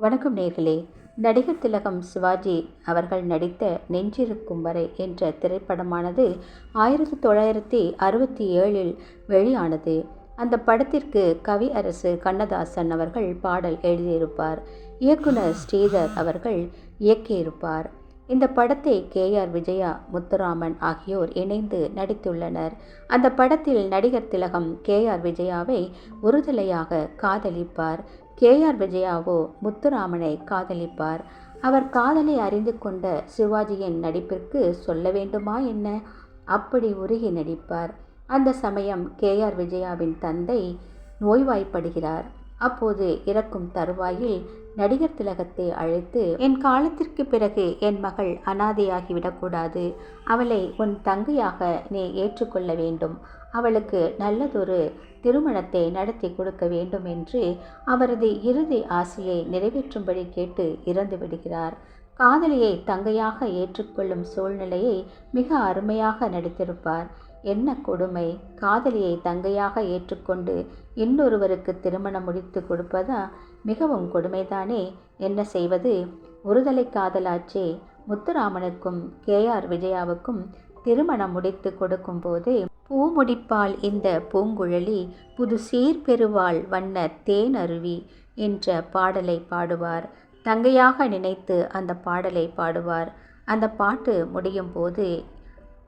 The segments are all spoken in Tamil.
வணக்கம் நேர்களே. நடிகர் திலகம் சிவாஜி அவர்கள் நடித்த நெஞ்சிருக்கும் வரை என்ற திரைப்படமானது ஆயிரத்தி தொள்ளாயிரத்தி அறுபத்தி ஏழில் வெளியானது. அந்த படத்திற்கு கவி அரசு கண்ணதாசன் அவர்கள் பாடல் எழுதியிருப்பார். இயக்குனர் ஸ்ரீதர் அவர்கள் இயக்கியிருப்பார். இந்த படத்தை கே ஆர் விஜயா முத்துராமன் ஆகியோர் இணைந்து நடித்துள்ளனர். அந்த படத்தில் நடிகர் திலகம் கே ஆர் விஜயாவை ஒருதலையாக காதலிப்பார். கே ஆர் விஜயாவோ முத்துராமனை காதலிப்பார். அவர் காதலை அறிந்து கொண்ட சிவாஜியின் நடிப்பிற்கு சொல்ல வேண்டுமா என்ன? அப்படி உருகி நடிப்பார். அந்த சமயம் கே ஆர் விஜயாவின் தந்தை நோய்வாய்ப்படுகிறார். அப்போது இறக்கும் தருவாயில் நடிகர் திலகத்தை அழைத்து என் காலத்திற்கு பிறகு என் மகள் அனாதையாகிவிடக்கூடாது. அவளை உன் தங்கையாக நீ ஏற்றுக்கொள்ள வேண்டும். அவளுக்கு நல்லதொரு திருமணத்தை நடத்தி கொடுக்க வேண்டும் என்று அவரது இறுதி ஆசையை நிறைவேற்றும்படி கேட்டு இறந்து விடுகிறார். காதலியை தங்கையாக ஏற்றுக்கொள்ளும் சூழ்நிலையை மிக அருமையாக நடித்திருப்பார். என்ன கொடுமை? காதலியை தங்கையாக ஏற்றுக்கொண்டு இன்னொருவருக்கு திருமணம் முடித்து கொடுப்பதா? மிகவும் கொடுமைதானே. என்ன செய்வது? ஒருதலை காதலாச்சே. முத்துராமனுக்கும் கே. ஆர். விஜயாவுக்கும் திருமணம் முடித்து கொடுக்கும்போது பூ முடிப்பால் இந்த பூங்குழலி புது சீர்பெருவாள் வண்ண தேன் அருவி என்ற பாடலை பாடுவார். தங்கையாக நினைத்து அந்த பாடலை பாடுவார். அந்த பாட்டு முடியும் போது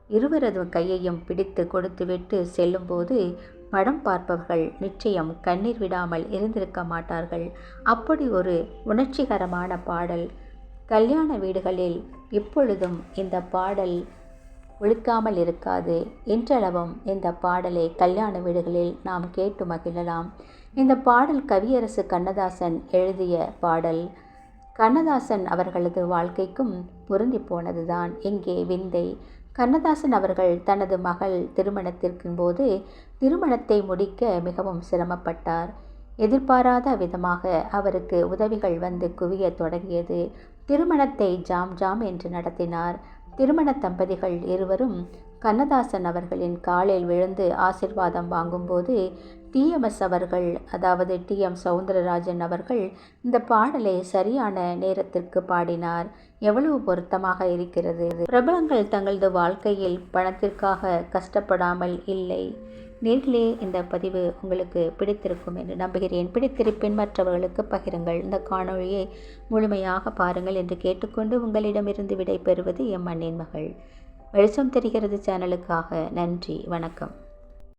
இருவரது கையையும் பிடித்து கொடுத்துவிட்டு செல்லும்போது படம் பார்ப்பவர்கள் நிச்சயம் கண்ணீர் விடாமல் இருந்திருக்க மாட்டார்கள். அப்படி ஒரு உணர்ச்சிகரமான பாடல். கல்யாண வீடுகளில் இப்பொழுதும் இந்த பாடல் ஒழிக்காமல் இருக்காது. இன்றளவும் இந்த பாடலை கல்யாண வீடுகளில் நாம் கேட்டு மகிழலாம். இந்த பாடல் கவியரசு கண்ணதாசன் எழுதிய பாடல். கண்ணதாசன் அவர்களது வாழ்க்கைக்கும் பொருந்தி போனதுதான். இங்கே விந்தை. கண்ணதாசன் அவர்கள் தனது மகள் திருமணத்திற்கும் போது திருமணத்தை முடிக்க மிகவும் சிரமப்பட்டார். எதிர்பாராத விதமாக அவருக்கு உதவிகள் வந்து குவிய தொடங்கியது. திருமணத்தை ஜாம் ஜாம் என்று நடத்தினார். திருமண தம்பதிகள் இருவரும் கண்ணதாசன் அவர்களின் காலில் விழுந்து ஆசிர்வாதம் வாங்கும்போது டிஎம்எஸ் அவர்கள் அதாவது டி எம் சவுந்தரராஜன் அவர்கள் இந்த பாடலை சரியான நேரத்திற்கு பாடினார். எவ்வளவு பொருத்தமாக இருக்கிறது? பிரபலங்கள் தங்களது வாழ்க்கையில் பணத்திற்காக கஷ்டப்படாமல் இல்லை. நேர்களே இந்த பதிவு உங்களுக்கு பிடித்திருக்கும் என்று நம்புகிறேன். பிடித்திருப்பின் மற்றவர்களுக்கு பகிருங்கள். இந்த காணொளியை முழுமையாக பாருங்கள் என்று கேட்டுக்கொண்டு உங்களிடமிருந்து விடை பெறுவது எம் மண்ணின் மகள். வெளிச்சம் தெரிகிறது சேனலுக்காக நன்றி வணக்கம்.